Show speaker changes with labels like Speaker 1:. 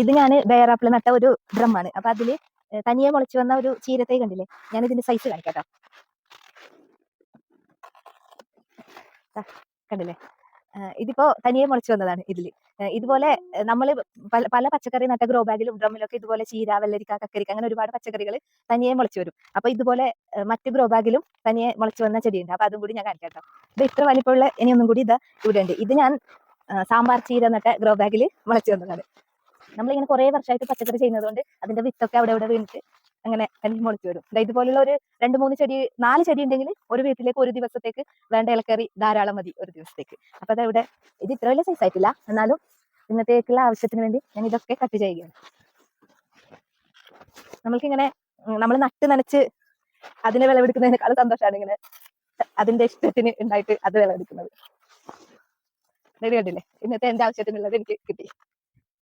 Speaker 1: ഇത് ഞാൻ ബയറാപ്പിൾ നട്ട ഒരു ഡ്രമ്മാണ്. അപ്പൊ അതിൽ തനിയെ മുളച്ചു വന്ന ഒരു ചീരത്തൈ കണ്ടില്ലേ? ഞാൻ ഇതിന്റെ സൈസ് കാണിക്കാട്ടോ കണ്ടില്ലേ? ഇതിപ്പോ തനിയെ മുളച്ചു വന്നതാണ് ഇതിൽ. ഇതുപോലെ നമ്മൾ പല പല പച്ചക്കറി നട്ട ഗ്രോ ബാഗിലും ഡ്രമ്മിലൊക്കെ ഇതുപോലെ ചീര വെള്ളരിക്ക കക്കരിക്ക അങ്ങനെ ഒരുപാട് പച്ചക്കറികൾ തനിയെ മുളച്ചു വരും. അപ്പൊ ഇതുപോലെ മറ്റു ഗ്രോ ബാഗിലും തനിയെ മുളച്ചു വന്ന ചെടിയുണ്ട്. അപ്പൊ അതും കൂടി ഞാൻ കാണിക്കാം കേട്ടോ ഇത് ഇത്ര വലിപ്പമുള്ള ഇനി ഒന്നും കൂടി ഇത് ഇവിടെ ഉണ്ട്. ഇത് ഞാൻ സാമ്പാർ ചീര നട്ട ഗ്രോ ബാഗിൽ മുളച്ചു വന്നതാണ്. നമ്മളിങ്ങനെ കുറേ വർഷമായിട്ട് പച്ചക്കറി ചെയ്യുന്നതുകൊണ്ട് അതിന്റെ വിത്തൊക്കെ അവിടെ ഇവിടെ വീണിട്ട് അങ്ങനെ തന്നെ മുളച്ചു വരും. ഇതുപോലുള്ള ഒരു രണ്ട് മൂന്ന് ചെടി നാല് ചെടി ഉണ്ടെങ്കിൽ ഒരു വീട്ടിലേക്ക് ഒരു ദിവസത്തേക്ക് വേണ്ട ഇലക്കറി ധാരാളം മതി ഒരു ദിവസത്തേക്ക്. അപ്പൊ അതവിടെ ഇത് ഇത്ര വലിയ സൈസ് ആയിട്ടില്ല. എന്നാലും ഇന്നത്തേക്കുള്ള ആവശ്യത്തിന് വേണ്ടി ഞാൻ ഇതൊക്കെ കട്ട് ചെയ്യുകയാണ്. നമ്മൾക്കിങ്ങനെ നമ്മൾ നട്ട് നനച്ച് അതിനെ വിളവെടുക്കുന്നതിനേക്കാൾ സന്തോഷമാണ് ഇങ്ങനെ അതിന്റെ ഇഷ്ടത്തിന് ഉണ്ടായിട്ട് അത് വിളവെടുക്കുന്നത്. കണ്ടില്ലേ? ഇന്നത്തെ എന്റെ ആവശ്യത്തിനുള്ളത് എനിക്ക് കിട്ടി.